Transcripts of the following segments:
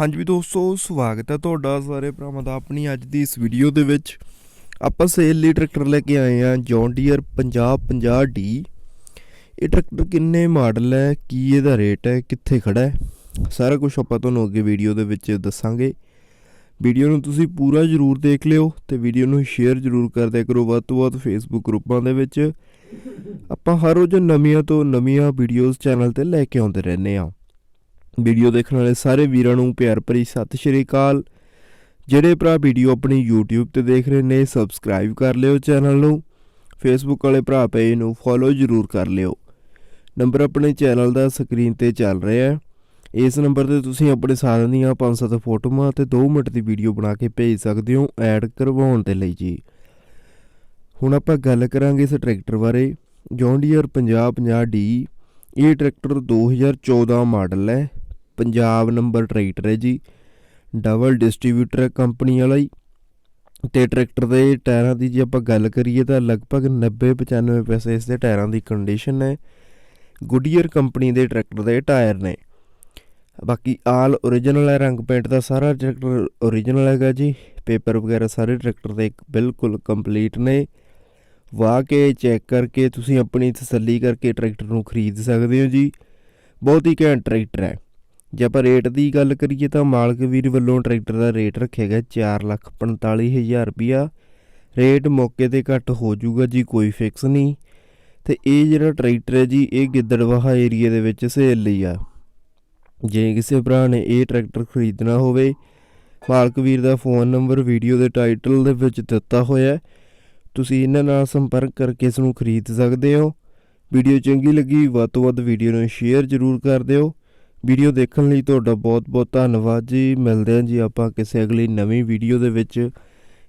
ਹਾਂਜੀ ਵੀ ਦੋਸਤੋ, ਸਵਾਗਤ ਹੈ ਤੁਹਾਡਾ ਸਾਰੇ ਭਰਾਵਾਂ ਦਾ ਆਪਣੀ ਅੱਜ ਦੀ ਇਸ ਵੀਡੀਓ ਦੇ ਵਿੱਚ। ਆਪਾਂ ਸੇਲ ਲਈ ਟਰੈਕਟਰ ਲੈ ਕੇ ਆਏ ਆ ਜੌਨ ਡੀਅਰ 5050D ਇਹ ਟਰੈਕਟਰ ਕਿੰਨੇ ਮਾਡਲ ਹੈ, ਕੀ ਇਹਦਾ ਰੇਟ ਹੈ, ਕਿੱਥੇ ਖੜਾ ਹੈ? ਸਾਰਾ ਕੁਝ ਆਪਾਂ ਤੁਹਾਨੂੰ ਅੱਗੇ ਵੀਡੀਓ ਦੇ ਵਿੱਚ ਦੱਸਾਂਗੇ। ਵੀਡੀਓ ਨੂੰ ਤੁਸੀਂ ਪੂਰਾ ਜ਼ਰੂਰ ਦੇਖ ਲਿਓ ਤੇ ਵੀਡੀਓ ਨੂੰ ਸ਼ੇਅਰ ਜ਼ਰੂਰ ਕਰਦਿਆ ਕਰੋ। ਵੱਧ ਤੋਂ ਵੱਧ ਫੇਸਬੁੱਕ ਗਰੁੱਪਾਂ ਦੇ ਵਿੱਚ। ਆਪਾਂ ਹਰ ਰੋਜ਼ ਨਵੀਆਂ ਤੋਂ ਨਵੀਆਂ ਵੀਡੀਓਜ਼ ਚੈਨਲ ਤੇ ਲੈ ਕੇ ਆਉਂਦੇ ਰਹਿੰਦੇ ਆ ਵੀਡੀਓ ਦੇਖਣ ਵਾਲੇ ਸਾਰੇ ਵੀਰਾਂ ਨੂੰ ਪਿਆਰ ਭਰੀ ਸਤਿ ਸ਼੍ਰੀ ਅਕਾਲ। ਜਿਹੜੇ ਭਰਾ ਵੀਡੀਓ ਆਪਣੀ YouTube ਤੇ ਦੇਖ ਰਹੇ ਨੇ ਸਬਸਕ੍ਰਾਈਬ ਕਰ ਲਿਓ ਚੈਨਲ ਨੂੰ। ਫੇਸਬੁੱਕ ਵਾਲੇ ਭਰਾ ਪੇਜ ਨੂੰ ਫੋਲੋ ਜ਼ਰੂਰ ਕਰ ਲਿਓ। ਨੰਬਰ ਆਪਣੇ ਚੈਨਲ ਦਾ ਸਕਰੀਨ ਤੇ ਚੱਲ ਰਿਹਾ ਹੈ। ਇਸ ਨੰਬਰ ਤੇ ਤੁਸੀਂ ਆਪਣੇ ਸਾਰਿਆਂ ਦੀਆਂ 5-7 ਫੋਟੋਆਂ ਤੇ 2 ਮਿੰਟ ਦੀ ਵੀਡੀਓ ਬਣਾ ਕੇ ਭੇਜ ਸਕਦੇ ਹੋ ਐਡ ਕਰਵਾਉਣ ਦੇ ਲਈ ਜੀ। ਹੁਣ ਆਪਾਂ ਗੱਲ ਕਰਾਂਗੇ ਇਸ ਟਰੈਕਟਰ ਬਾਰੇ। ਜੌਨ ਡੀਅਰ 5050D ਇਹ ਟਰੈਕਟਰ 2014 ਮਾਡਲ ਹੈ। ਪੰਜਾਬ ਨੰਬਰ ਟਰੈਕਟਰ ਹੈ ਜੀ। ਡਬਲ ਡਿਸਟ੍ਰੀਬਿਊਟਰ ਕੰਪਨੀ ਵਾਲਾ ਹੀ ਤੇ ਟਰੈਕਟਰ ਦੇ ਟਾਇਰਾਂ ਦੀ ਜੇ ਆਪਾਂ ਗੱਲ ਕਰੀਏ ਤਾਂ ਲਗਭਗ 90-95 ਪੈਸੇ ਇਸ ਦੇ ਟਾਇਰਾਂ ਦੀ ਕੰਡੀਸ਼ਨ ਹੈ। ਗੁੱਡੀਅਰ ਕੰਪਨੀ ਦੇ ਟਰੈਕਟਰ ਦੇ ਟਾਇਰ ਨੇ। ਬਾਕੀ ਆਲ origignal ਹੈ, ਰੰਗ ਪੇਂਟ ਦਾ ਸਾਰਾ ਟਰੈਕਟਰ origignal ਹੈਗਾ ਜੀ। ਪੇਪਰ ਵਗੈਰਾ ਸਾਰੇ ਟਰੈਕਟਰ ਦੇ ਬਿਲਕੁਲ ਕੰਪਲੀਟ ਨੇ। ਵਾਹ ਕੇ ਚੈੱਕ ਕਰਕੇ ਤੁਸੀਂ ਆਪਣੀ ਤਸੱਲੀ ਕਰਕੇ ਟਰੈਕਟਰ ਨੂੰ ਖਰੀਦ ਸਕਦੇ ਹੋ ਜੀ। ਬਹੁਤ ਹੀ ਘੈਂਟ ਟਰੈਕਟਰ ਹੈ। ਜੇ ਆਪਾਂ ਰੇਟ ਦੀ ਗੱਲ ਕਰੀਏ ਤਾਂ ਮਾਲਕ ਵੀਰ ਵੱਲੋਂ ਟਰੈਕਟਰ ਦਾ ਰੇਟ ਰੱਖਿਆ ਗਿਆ 445000 ਰੁਪਿਆ ਰੇਟ ਮੌਕੇ ਤੇ ਘੱਟ ਹੋ ਜਾਊਗਾ ਜੀ, ਕੋਈ ਫਿਕਸ ਨਹੀਂ। ਤੇ ਇਹ ਜਿਹੜਾ ਟਰੈਕਟਰ ਹੈ ਜੀ, ਇਹ ਗਿੱਦੜਵਾਹਾ ਏਰੀਆ ਦੇ ਵਿੱਚ ਸੇਲ ਲਈ ਆ। ਜੇ ਕਿਸੇ ਭਰਾ ਨੇ ਇਹ ਟਰੈਕਟਰ ਖਰੀਦਣਾ ਹੋਵੇ, ਮਾਲਕ ਵੀਰ ਦਾ ਫੋਨ ਨੰਬਰ ਵੀਡੀਓ ਦੇ ਟਾਈਟਲ ਦੇ ਵਿੱਚ ਦਿੱਤਾ ਹੋਇਆ ਤੁਸੀਂ ਇਹਨਾਂ ਨਾਲ ਸੰਪਰਕ ਕਰਕੇ ਇਸ ਨੂੰ ਖਰੀਦ ਸਕਦੇ ਹੋ। ਵੀਡੀਓ ਚੰਗੀ ਲੱਗੀ, ਵੱਧ ਤੋਂ ਵੱਧ ਵੀਡੀਓ ਨੂੰ ਸ਼ੇਅਰ ਜ਼ਰੂਰ ਕਰ ਦਿਓ। ਵੀਡੀਓ ਦੇਖਣ ਲਈ ਤੁਹਾਡਾ ਬਹੁਤ-ਬਹੁਤ ਧੰਨਵਾਦ ਜੀ। ਮਿਲਦੇ ਹਾਂ ਜੀ ਆਪਾਂ ਕਿਸੇ ਅਗਲੀ ਨਵੀਂ ਵੀਡੀਓ ਦੇ ਵਿੱਚ,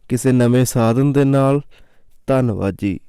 ਕਿਸੇ ਨਵੇਂ ਸਾਧਨ ਦੇ ਨਾਲ। ਧੰਨਵਾਦ ਜੀ।